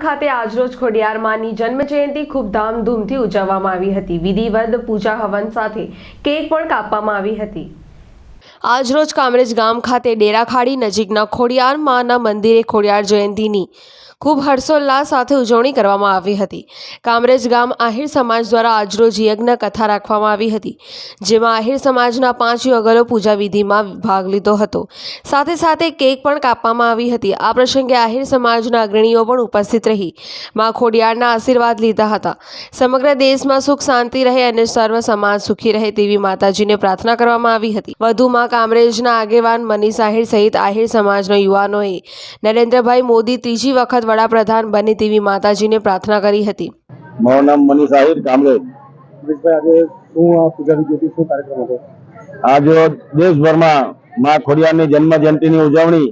ખાતે આજરોજ ખોડિયારમાંની જન્મ જન્મજયંતિ ખૂબ ધામધૂમથી ઉજવવામાં આવી હતી. વિધિવત પૂજા હવન સાથે કેક પણ કાપવામાં આવી હતી. આજરોજ કામરેજ ગામ ખાતે ડેરાખાડી નજીકના ખોડિયાર માના મંદિરે ખોડિયાર જયંતિની ખૂબ હર્ષોલ્લાસ સાથે ઉજવણી કરવામાં આવી હતી. કામરેજ ગામ આહિર સમાજ દ્વારા આજરોજ યજ્ઞ કથા રાખવામાં આવી હતી, જેમાં આહિર સમાજના પાંચ યુગલો પૂજા વિધિમાં ભાગ લીધો હતો. સાથે સાથે કેક પણ કાપવામાં આવી હતી. આ પ્રસંગે આહિર સમાજના અગ્રણીઓ પણ ઉપસ્થિત રહી મા ખોડિયારના આશીર્વાદ લીધા હતા. સમગ્ર દેશમાં સુખ શાંતિ રહે અને સર્વ સમાજ સુખી રહે તેવી માતાજીને પ્રાર્થના કરવામાં આવી હતી. વધુમાં કામરેજના આગેવાન મનીષ આહિર સહિત આહિર સમાજના યુવાનોએ નરેન્દ્રભાઈ મોદી ત્રીજી વખત વડાપ્રધાન બને તેવી માતાજીને પ્રાર્થના કરી હતી. મારું નામ મનીષ આહિર કામરેજ. આજે શું આ પૂજા વિધિ શું કાર્યક્રમ હતો? આજ દેશભરમાં મા ખોડિયારની જન્મ જયંતિની ઉજવણી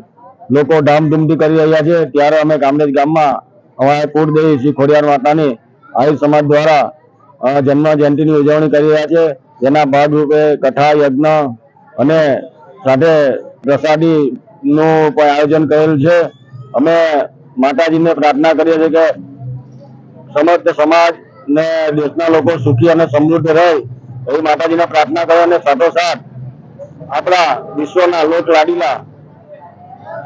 લોકો ધામધૂમથી કરી રહ્યા છે. ત્યારે અમે કામરેજ ગામમાં અમારા કુળદેવી શ્રી ખોડિયાર માતાની આહિર સમાજ દ્વારા જન્મ જયંતિની ઉજવણી કરી રહ્યા છે. જેના ભાગરૂપે કથા યજ્ઞ અને સાથે પ્રસાદીનું પણ આયોજન કરેલ છે. અમે માતાજીને પ્રાર્થના કરીએ છીએ કે સમસ્ત સમાજ ને દેશના લોકો સુખી અને સમૃદ્ધ રહે એવી માતાજીને પ્રાર્થના કરે અને સાથોસાથ આપણા વિશ્વના લોક લાડીલા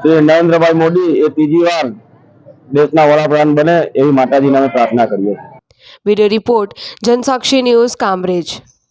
શ્રી નરેન્દ્રભાઈ મોદી એ ત્રીજી વાર દેશના વડાપ્રધાન બને એવી માતાજીને અમે પ્રાર્થના કરીએ છીએ. Video report Jansakshi news Kamrej.